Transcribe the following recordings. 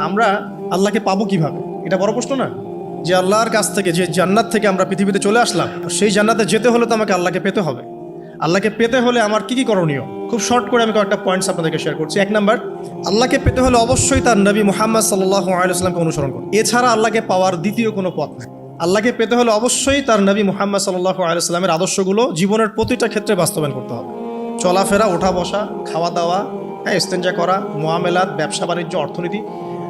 আমরা আল্লাহকে পাবো কীভাবে? এটা বড় প্রশ্ন না? যে আল্লাহর কাছ থেকে, যে জান্নাত থেকে আমরা পৃথিবীতে চলে আসলাম সেই জান্নাতে যেতে হলে তো আমাকে আল্লাহকে পেতে হবে। আল্লাহকে পেতে হলে আমার কি কি করণীয়? খুব শর্ট করে আমি কয়েকটা পয়েন্টস আপনাদেরকে শেয়ার করছি। এক নাম্বার আল্লাহকে পেতে হলে অবশ্যই তার নবী মুহাম্মদ সাল্লাহ আলাইসলামকে অনুসরণ করুন। এছাড়া আল্লাহকে পাওয়ার দ্বিতীয় কোনো পথ নেই। আল্লাহকে পেতে হলে অবশ্যই তার নবী মুহাম্মদ সাল্লাহ আলাইসলামের আদর্শগুলো জীবনের প্রতিটা ক্ষেত্রে বাস্তবায়ন করতে হবে। চলাফেরা ওঠা বসা খাওয়া দাওয়া হ্যাঁ ইস্তেঞ্জা করা, মোয়ামেলাত ব্যবসা বাণিজ্য অর্থনীতি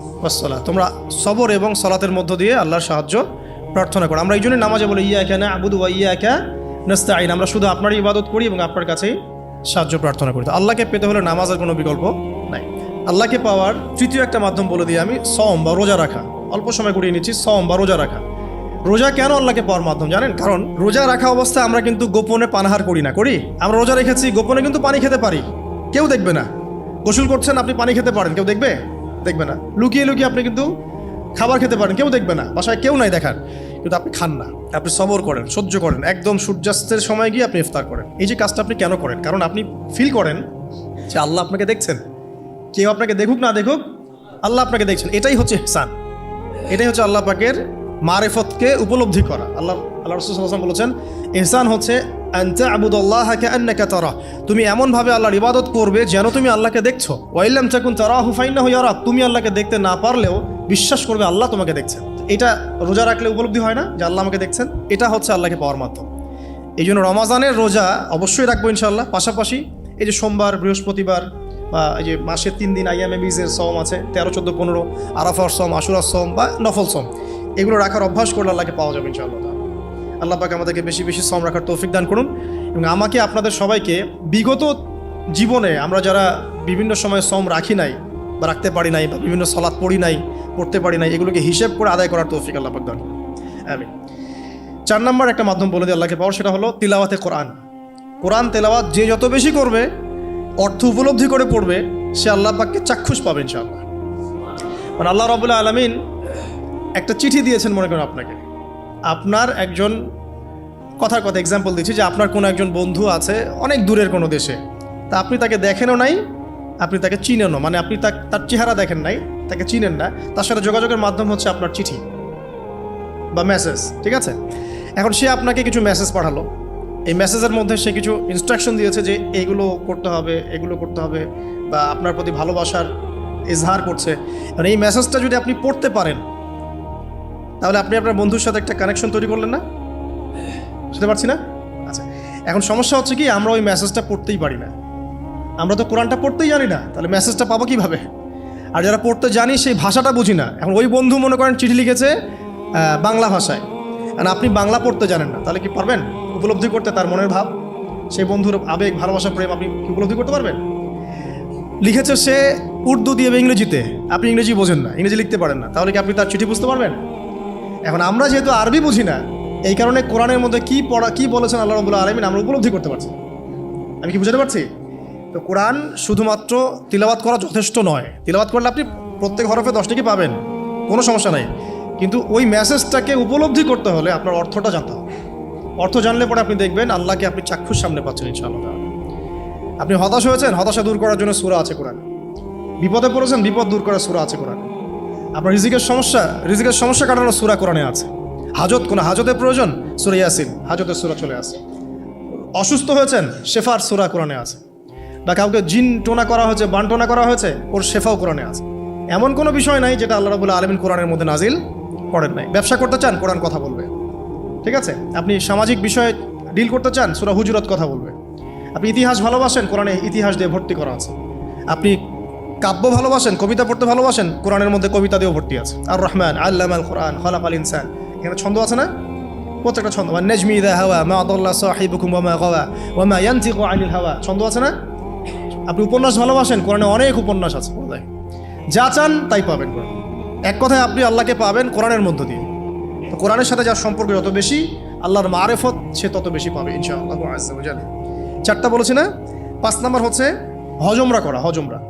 ওয়াসসালাহ তোমরা সবর এবং সলাতের মধ্য দিয়ে আল্লাহর সাহায্য প্রার্থনা করো। আমরা এই জন্যই নামাজে বলি ইয়া একা না আবুদু ওয়া ইয়া একা নাস্তাঈন। আমরা শুধু আপনারই ইবাদত করি এবং আপনার কাছেই সাহায্য প্রার্থনা করি। আল্লাহকে পেতে হলে নামাজের কোনো বিকল্প নাই। আল্লাহকে পাওয়ার তৃতীয় একটা মাধ্যম বলে দিই আমি সম বা রোজা রাখা। অল্প সময় করিয়ে নিচ্ছি সম বা রোজা রাখা। রোজা কেন আল্লাহকে পাওয়ার মাধ্যম জানেন? কারণ রোজা রাখা অবস্থায় আমরা কিন্তু গোপনে পানাহার করি না। করি? আমরা রোজা রেখেছি, গোপনে কিন্তু পানি খেতে পারি। কেউ দেখবে না। গোসল করছেন, আপনি পানি খেতে পারেন। কেউ দেখবে? দেখবে না। লুকিয়ে লুকিয়ে আপনি কিন্তু খাবার খেতে পারেন, কেউ দেখবে না, বাসায় কেউ নাই দেখার। কিন্তু আপনি খান না, আপনি সবর করেন, সহ্য করেন, একদম সূর্যাস্তের সময় গিয়ে আপনি ইফতার করেন। এই যে কাজটা আপনি কেন করেন? কারণ আপনি ফিল করেন যে আল্লাহ আপনাকে দেখছেন। কেউ আপনাকে দেখুক, না দেখুক, আল্লাহ আপনাকে দেখছেন। এটাই হচ্ছে হেসান এটাই হচ্ছে আল্লাহ পাকের মারেফতকে উপলব্ধি করা। আল্লাহ আল্লাহ রসুল বলেছেন এহসান হচ্ছে আনতে আন্নাকা তারা তুমি এমনভাবে আল্লাহর ইবাদত করবে যেন তুমি আল্লাহকে দেখছ। ওয়াইল্লাম চাকুন তারা হুফাইনা হইয়ারা তুমি আল্লাহকে দেখতে না পারলেও বিশ্বাস করবে আল্লাহ তোমাকে দেখছেন। এটা রোজা রাখলে উপলব্ধি হয় না যে আল্লাহ আমাকে দেখছেন? এটা হচ্ছে আল্লাহকে পাওয়ার মাধ্যম। এই জন্য রমাজানের রোজা অবশ্যই রাখব ইনশাল্লাহ পাশাপাশি এই যে সোমবার, বৃহস্পতিবার বা এই যে মাসের তিন দিন আইয়ামে বিজের সম আছে, তেরো, চোদ্দ, পনেরো, আরাফার সম আশুরার সম বা নফল সম এগুলো রাখার অভ্যাস করলে আল্লাহকে পাওয়া যাবে ইনশাআল্লাহ আল্লাহ পাকে আমাদেরকে বেশি বেশি শ্রম রাখার তৌফিক দান করুন এবং আমাকে, আপনাদের সবাইকে বিগত জীবনে আমরা যারা বিভিন্ন সময় শ্রম রাখি নাই বা রাখতে পারি নাই বা বিভিন্ন সলাৎ পড়ি নাই, পড়তে পারি নাই, এগুলোকে হিসেব করে আদায় করার তৌফিক আল্লাহ পাক দান। আমিন। চার নম্বর একটা মাধ্যম বলে দিই আল্লাহকে পাওয়ার সেটা হলো তিলাওয়াতে কোরআন। কোরআন তেলাওয়াত যে যত বেশি করবে, অর্থ উপলব্ধি করে পড়বে, সে আল্লাহ পাককে চাক্ষুষ পাবে ইনশাআল্লাহ। মানে আল্লাহ রবুল্লা আলমিন একটা চিঠি দিয়েছেন মনে করেন আপনাকে। আপনার একজন কথার কথা এক্সাম্পল দিচ্ছি যে আপনার কোনো একজন বন্ধু আছে অনেক দূরের কোনো দেশে। তা আপনি তাকে দেখেনও নাই, আপনি তাকে চিনেনও মানে আপনি তার চেহারা দেখেন নাই, তাকে চিনেন না। তার সাথে যোগাযোগের মাধ্যম হচ্ছে আপনার চিঠি বা মেসেজ ঠিক আছে? এখন সে আপনাকে কিছু মেসেজ পাঠালো। এই মেসেজের মধ্যে সে কিছু ইনস্ট্রাকশন দিয়েছে যে এইগুলো করতে হবে, এগুলো করতে হবে বা আপনার প্রতি ভালোবাসার ইজহার করছে। এই মেসেজটা যদি আপনি পড়তে পারেন তাহলে আপনি আপনার বন্ধুর সাথে একটা কানেকশন তৈরি করলেন না? বুঝতে পারছি না? আচ্ছা এখন সমস্যা হচ্ছে কি, আমরা ওই মেসেজটা পড়তেই পারি না। আমরা তো কোরআনটা পড়তেই জানি না, তাহলে মেসেজটা পাবো কীভাবে? আর যারা পড়তে জানি, সেই ভাষাটা বুঝি না। এখন ওই বন্ধু মনে করেন চিঠি লিখেছে বাংলা ভাষায়। আর আপনি বাংলা পড়তে জানেন না, তাহলে কি পারবেন? উপলব্ধি করতে তার মনের ভাব, সেই বন্ধুর আবেগ, ভালোবাসা, প্রেম আপনি কি উপলব্ধি করতে পারবেন? লিখেছে সে উর্দু দিয়ে ইংরেজিতে। আপনি ইংরেজি বোঝেন না, ইংরেজি লিখতে পারেন না, তাহলে কি আপনি তার চিঠি বুঝতে পারবেন? এখন আমরা যেহেতু আরবি বুঝি না, এই কারণে কোরআনের মধ্যে কি পড়া, কি বলেছেন আল্লাহ রবুল্লা আলমিন আমরা উপলব্ধি করতে পারছি। আমি কি বুঝতে পারছি? তো কোরআন শুধুমাত্র তিলাবাত করা যথেষ্ট নয়। তিলাবাত করলে আপনি প্রত্যেক হরফে দশটিকে পাবেন? কোনো সমস্যা নাই। কিন্তু ওই মেসেজটাকে উপলব্ধি করতে হলে আপনার অর্থটা জানতে হবে। অর্থ জানলে পরে আপনি দেখবেন আল্লাহকে আপনি চাক্ষুষ সামনে পাচ্ছেন ইনশাআল্লাহ। আপনি হতাশ হয়েছেন? হতাশা দূর করার জন্য সুরা আছে কোরআন। বিপদে পড়েছেন? বিপদ দূর করার সুরা আছে কোরআন। আপনার রিজিকের সমস্যা রিজিকের সমস্যা কাটানোর সুরা কোরআনে আছে। হাজত কোনো হাজতের প্রয়োজন? সুরা ইয়াসিন, হাজতের সুরা চলে আসে। অসুস্থ হয়েছেন, শেফার সুরা কোরআনে আছে। বা কাউকে জিন টোনা করা হয়েছে, বান টোনা করা হয়েছে, ওর শেফাও কোরআনে আছে। এমন কোনো বিষয় নাই যেটা আল্লাহ রাবুল্লাহ আলমিন কোরআনের মধ্যে নাজিল করেন নাই। ব্যবসা করতে চান, কোরআন কথা বলবে। ঠিক আছে? আপনি সামাজিক বিষয়ে ডিল করতে চান, সুরা হুজুরত কথা বলবে। আপনি ইতিহাস ভালোবাসেন, কোরআনে ইতিহাস দিয়ে ভর্তি করা আছে। আপনি কাব্য ভালোবাসেন, কবিতা পড়তে ভালোবাসেন, কোরআনের মধ্যে কবিতা দিয়েও ভর্তি আছে। আর রহমান আল্লাহ আল কোরআন খলাফ আল ইনসান। এখানে ছন্দ আছে না? প্রত্যেকটা ছন্দ। মানে নেজমি দা হাওয়া, মা আদাল্লাহ সাহিবুকুম ওয়া মা গাওয়া, ওয়া মা ইয়ানতিকু আনিল হাওয়া। ছন্দ আছে না? আপনি উপন্যাস ভালোবাসেন, কোরআনে অনেক উপন্যাস আছে। কোরআনে যা চান তাই পাবেন কোরআন। এক কথায় আপনি আল্লাহকে পাবেন কোরআনের মধ্য দিয়ে। তো কোরআনের সাথে যার সম্পর্ক যত বেশি, আল্লাহর মারেফত সে তত বেশি পাবে, ইনশাআল্লাহ। চারটা বলেছি না? পাঁচ নাম্বার হচ্ছে হজমরা করা, হজমরা।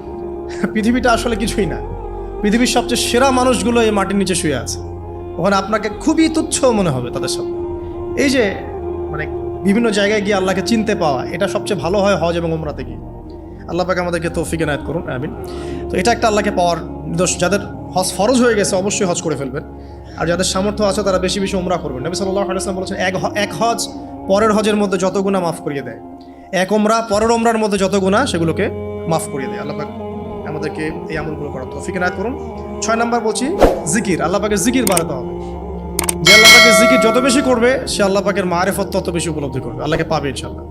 পৃথিবীটা আসলে কিছুই না। পৃথিবীর সবচেয়ে সেরা মানুষগুলো এই মাটির নিচে শুয়ে আছে। ওখানে আপনাকে খুবই তুচ্ছ মনে হবে তাদের সামনে। এই যে মানে বিভিন্ন জায়গায় গিয়ে আল্লাহকে চিনতে পাওয়া, এটা সবচেয়ে ভালো হয় হজ এবং উমরাতে গিয়ে। আল্লাহ পাকে আমাদেরকে তৌফিক এনায়ত করুন, আমিন। তো এটা একটা আল্লাহকে পাওয়ার দোষ যাদের হজ ফরজ হয়ে গেছে, অবশ্যই হজ করে ফেলবেন। আর যাদের সামর্থ্য আছে, তারা বেশি বেশি উমরা করবেন। নবী সাল্লাহ আলাইসলাম বলেছেন, এক এক হজ পরের হজের মধ্যে যত গুণা মাফ করিয়ে দেয়। এক ওমরা পরের ওমরার মধ্যে যত গুণা সেগুলোকে মাফ করিয়ে দেয়। আল্লাহ পাক আমাদেরকে এই আমলগুলো করার তৌফিক এনায়ত করুন। ছয় নম্বর বলছি, জিকির। আল্লাহ পাকে জিকির বাড়াতে হবে। যে আল্লাহ পাকের জিকির যত বেশি করবে, সে আল্লাহ পাকের মারেফত তত বেশি উপলব্ধি করবে। আল্লাহকে পাবে ইনশাল্লাহ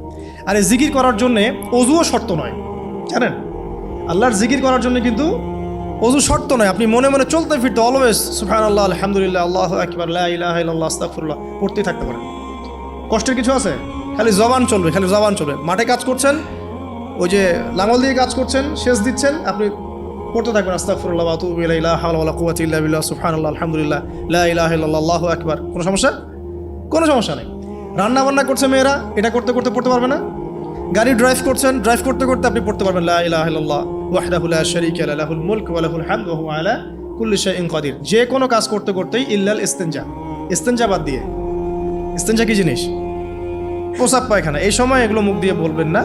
আর এই জিকির করার জন্যে অজুও শর্ত নয়। জানেন? আল্লাহর জিকির করার জন্য কিন্তু অজু শর্ত নয়। আপনি মনে মনে চলতে ফিরতে অলওয়েজ সুফান আল্লাহ আলহামদুলিল্লাহ, আল্লাহ আকবর আল্লাহ আস্তাফুল্লাহ পড়তেই থাকতে পারেন। কষ্টের কিছু আছে? খালি জবান চলবে, খালি জবান চলবে। মাঠে কাজ করছেন ওই যে লাঙল দিয়ে কাজ করছেন শেষ দিচ্ছেন, আপনি পড়তে থাকবেন আস্তাফুল্লাহ আকবার। কোনো সমস্যা? কোনো সমস্যা নেই। রান্না বান্না করছে মেয়েরা, এটা করতে করতে পড়তে পারবে না। গাড়ি ড্রাইভ করছেন ড্রাইভ করতে করতে আপনি পড়তে পারবেন, লা আলা কাদির। যে কোনো কাজ করতে করতেই ইল্লাল ইস্তেনজা। ইস্তেনজা বাদ দিয়ে। ইস্তেনজা কি জিনিস? প্রসাব পায়খানা। এই সময় এগুলো মুখ দিয়ে বলবেন না।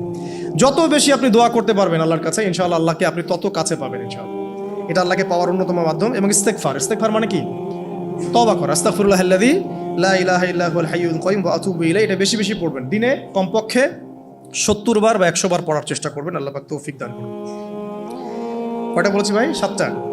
যত বেশি আপনি দোয়া করতে পারবেন আল্লাহর কাছে, ইনশাআল্লাহ আল্লাহকে আপনি তত কাছে পাবেন, ইনশাআল্লাহ। এটা আল্লাহকে পাওয়ার অন্যতম মাধ্যম এবং ইস্তেকফার ইস্তেকফার মানে কি? তবা কর। আস্তাগফিরুল্লাহ আল্লাযী লা এটা বেশি বেশি পড়বেন। দিনে কমপক্ষে সত্তর বার বা একশো বার পড়ার চেষ্টা করবেন। আল্লাহ তৌফিক দান করুন। কয়টা বলেছি ভাই? সাতটা।